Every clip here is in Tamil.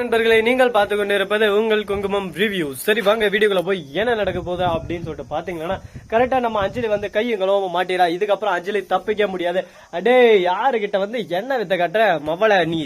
நண்பர்களை நீங்கள் பார்த்து கொண்டிருப்பது உங்கள் குங்குமம் ரிவ்யூ சரி வாங்க வீடியோக்குள்ள போய் என்ன நடக்க போகுது அப்படின்னு சொல்லிட்டு பாத்தீங்கன்னா கரெக்டா நம்ம அஞ்சலி வந்து கையும் மாட்டிடா இதுக்கப்புறம் அஞ்சலி தப்பிக்க முடியாது. அடே யாருகிட்ட வந்து என்ன வித்த கட்டுற? மவளை நீ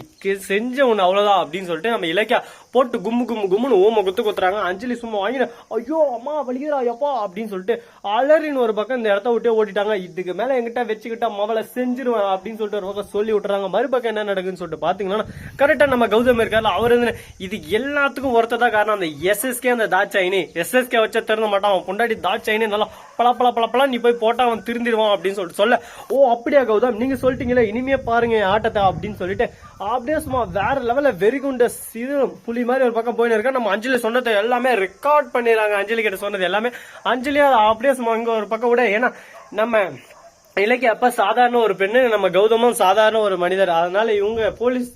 செஞ்ச ஒண்ணு அவ்வளவுதான் அப்படின்னு சொல்லிட்டு நம்ம இலக்கியா போட்டு கும்மு கும்மு கும்முன்னு ஓம குத்து குத்துறாங்க. அஞ்சலி சும்மா வாங்கின ஐயோ அம்மா வலிக்கிறா எப்பா? அப்படின்னு சொல்லிட்டு அலறின்னு ஒரு பக்கம் இந்த இடத்த விட்டே ஓட்டிட்டாங்க. இதுக்கு மேல எங்கிட்ட வச்சுக்கிட்டா மவளை செஞ்சிருவேன் அப்படின்னு சொல்லிட்டு ஒரு பக்கம் சொல்லி விட்டுறாங்க. மறுபக்கம் என்ன நடக்குன்னு சொல்லிட்டு பாத்தீங்கன்னா கரெக்டா நம்ம கௌதம் இருக்காரு அவர் இது எல்லாத்துக்கும் ஒருத்ததான் காரணம் அந்த எஸ்எஸ்கே அந்த தாட்சாயினி எஸ்எஸ்கே வச்ச திறந்த மாட்டான் அவன். பொண்டாடி தாட்சாயினி நல்லா பல பல பல பல நீ போய் போட்டா அவன் திருந்திடுவான் அப்படின்னு சொல்லிட்டு சொல்ல. ஓ அப்படியா கௌதம்? நீங்க சொல்லிட்டீங்களே இனிமே பாருங்க ஆட்டத்தை அப்படின்னு சொல்லிட்டு அப்படியே சும்மா வேற லெவலில் வெறிகுண்ட சிறு புலி மாதிரி ஒரு பக்கம் போயின்னு இருக்கா நம்ம அஞ்சலி சொன்னதை எல்லாமே ரெக்கார்ட் பண்ணிடுறாங்க. அஞ்சலி கிட்ட சொன்னது எல்லாமே அஞ்சலியா அப்படியே சும்மா இங்க ஒரு பக்கம் விட. ஏன்னா நம்ம இலக்கிய அப்ப சாதாரண ஒரு பெண்ணு நம்ம கௌதமும் சாதாரண ஒரு மனிதர். அதனால இவங்க போலீஸ்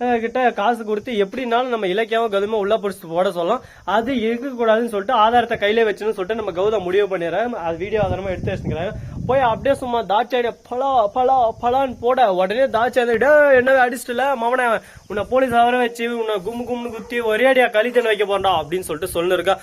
கிட்ட காசு கொடுத்து எப்படினாலும் நம்ம இலக்கியாவும் கௌதமும் உள்ள பிடிச்சி போட சொல்லலாம். அது இருக்கக்கூடாதுன்னு சொல்லிட்டு ஆதாரத்தை கையிலே வச்சுன்னு சொல்லிட்டு நம்ம கௌதம் முடிவு பண்ணிடுறேன் அது வீடியோ ஆதாரமா எடுத்து வச்சுக்கிறாங்க போய் அப்படியே சும்மா தாச்சாடிய பலா பலா பலான்னு போட. உடனே தாச்சாடி டே என்ன அடிச்சிட்டுல? மவனை உன்னை போலீஸ் அவரை வச்சு உன்னை கும்மு கும்னு குத்தி ஒரே அடியா கழித்தன் வைக்க போறா அப்படின்னு சொல்லிட்டு சொல்லிருக்கா.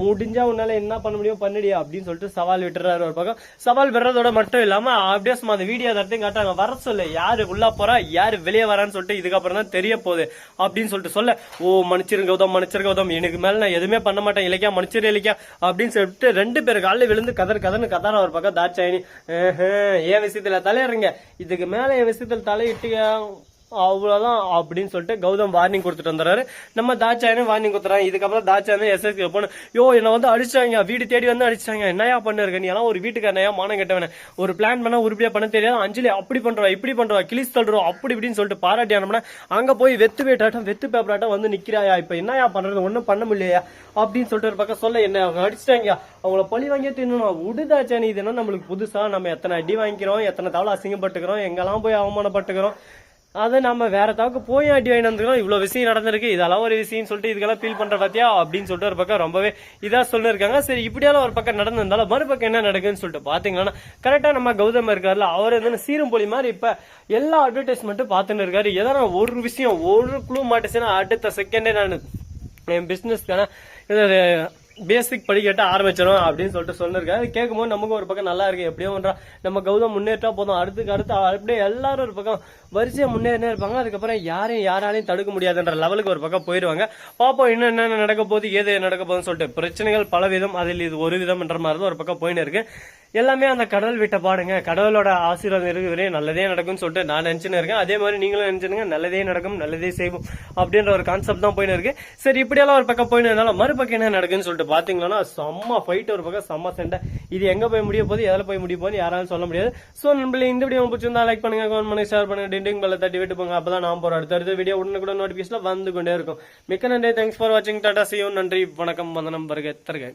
முடிஞ்சா உன்னால என்ன பண்ண முடியும்? பண்ணிடியா அப்படின்னு சொல்லிட்டு சவால் விட்டுறாரு ஒரு பக்கம். சவால் விடுறதோட மட்டும் இல்லாம அப்படியே சும்மா அந்த வீடியோ தரத்தையும் காட்டுறாங்க. வர சொல்லு யாரு உள்ள போறா? யாரு வெளியே வரான்னு சொல்லிட்டு இதுக்கப்புறம் தான் தெரிய போகுது அப்படின்னு சொல்லிட்டு சொல்ல. ஓ மன்னிச்சிருங்க கௌதம் மன்னிச்சிருங்க கௌதம். எனக்கு மேல நான் எதுவுமே பண்ண மாட்டேன். இலக்கியா மன்னிச்சிரு இலக்கியா அப்படின்னு சொல்லிட்டு ரெண்டு பேர் காலில் விழுந்து கதர் கதர்னு கதார ஒரு பக்கம் தாட்சாயினி என் விஷயத்துல தலையிடுறீங்க இதுக்கு மேல என் விஷயத்துல தலையிட்டு அவ்வளோதான் அப்படின்னு சொல்லிட்டு கௌதம் வார்னிங் கொடுத்துட்டு வந்துறாரு நம்ம தாச்சாயனே வார்னிங் கொடுத்துறாங்க இதுக்கப்புறம் தாச்சாயனே எஸ்எஸ்கே போன யோ என்னை வந்து அடிச்சாங்க வீடு தேடி வந்து அடிச்சாங்க என்னையா பண்ணிருக்க? நீ எல்லாம் ஒரு வீட்டுக்காரனையா? மானம் கெட்டவன. ஒரு பிளான் பண்ணா உருப்படியா பண்ண தெரியாது. அஞ்சலி அப்படி பண்றா இப்படி பண்றா கிளிஸ் தள்ளுறோம் அப்படி இப்படின்னு சொல்லிட்டு பாராட்டி ஆனோம்னா அங்க போய் வெத்து வேட்டாட்டம் வெத்து பேப்பராட்டம் வந்து நிக்கிறாயா? இப்ப என்னயா பண்றது? ஒன்றும் பண்ண முடியலையா? அப்படின்னு சொல்லிட்டு ஒரு பக்கம் சொல்ல என்ன அவங்க அடிச்சிட்டாங்க. அவங்கள பழி வாங்கியே தின்னணும். விடுதாச்சானி இது என்ன நம்மளுக்கு புதுசா? நம்ம எத்தனை அடி வாங்கிக்கிறோம்? எத்தனை தவளை அசிங்கப்பட்டுக்கிறோம்? எங்கெல்லாம் போய் அவமானப்பட்டுக்கிறோம்? அதை நம்ம வேற தாவுக்கு போய் அடி வாங்கி இவ்வளோ விஷயம் நடந்திருக்கு. இதெல்லாம் ஒரு விஷயம் சொல்லிட்டு இதுக்கெல்லாம் ஃபீல் பண்ற பாத்தியா? அப்படின்னு சொல்லிட்டு ஒரு பக்கம் ரொம்பவே இதா சொல்லிருக்காங்க. சரி இப்படியெல்லாம் ஒரு பக்கம் நடந்திருந்தாலும் மறுபக்கம் என்ன நடக்குன்னு சொல்லிட்டு பாத்தீங்கன்னா கரெக்டா நம்ம கௌதம் இருக்கார்ல அவர் வந்து சீரும் பொலி மாதிரி இப்ப எல்லா அட்வர்டைஸ்மெண்ட்டும் பார்த்துன்னு இருக்காரு. எதனா ஒரு விஷயம் ஒரு குழு மாட்டுச்சுன்னா அடுத்த செகண்டே நான் என் பிசினஸ்க்கான பேசிக் படிக்கட்ட ஆரம்பிச்சிடும் அப்படின்னு சொல்லிட்டு சொல்லிருக்காரு. கேட்கும்போது நமக்கு ஒரு பக்கம் நல்லா இருக்கு. எப்படியோ ஒன்றா நம்ம கௌதம் முன்னேற்றா போதும். அடுத்துக்கு அடுத்து அப்படியே எல்லாரும் ஒரு பக்கம் வரிசையாக முன்னேறினே இருப்பாங்க. அதுக்கப்புறம் யாரையும் யாராலையும் தடுக்க முடியாதுன்ற லெவலுக்கு ஒரு பக்கம் போயிடுவாங்க பாப்போம் இன்னும் என்னென்ன நடக்க போகுது ஏது நடக்க போகுதுன்னு சொல்லிட்டு. பிரச்சனைகள் பல விதம் அதில் இது ஒரு விதம்ன்ற மாதிரி தான் ஒரு பக்கம் போயின்னு இருக்கு. எல்லாமே அந்த கடல் விட்ட பாடுங்க கடவுளோட ஆசீர்வாதம் இருக்கிறே நல்லதே நடக்கும்னு சொல்லிட்டு நான் நினைச்சுன்னு இருக்கேன். அதே மாதிரி நீங்களும் நினைச்சுங்க நல்லதே நடக்கும் நல்லதே செய்வோம் அப்படின்ற ஒரு கான்செப்ட் தான் போயின்னு இருக்கு. சரி இப்படியெல்லாம் ஒரு பக்கம் போயினதுனால மறுபக்கம் என்ன நடக்குன்னு சொல்லிட்டு பாத்தீங்கன்னா செம்ம ஃபைட் ஒரு பக்கம் செம்ம சண்டை. இது எங்க போய் முடிய போகுது எதில் போய் முடிய போகுது யாராலும் சொல்ல முடியாது. ஸோ நம்மள இந்த வீடியோ பிடிச்சிருந்தா லைக் பண்ணுங்க கமெண்ட் பண்ணி ஷேர் பண்ணுங்க டிண்டிங் பல்ல தட்டி விட்டு போங்க. அப்பதான் நான் போற அடுத்த அடுத்த வீடியோ கூட நோட்டிபிகேஷன் வந்து கொண்டே இருக்கும். மிக்க நன்றி. தேங்க்ஸ் ஃபார் வாட்சிங் டாடா சியும் நன்றி. வணக்கம். வந்தனம். நம்பருக்கு தருக.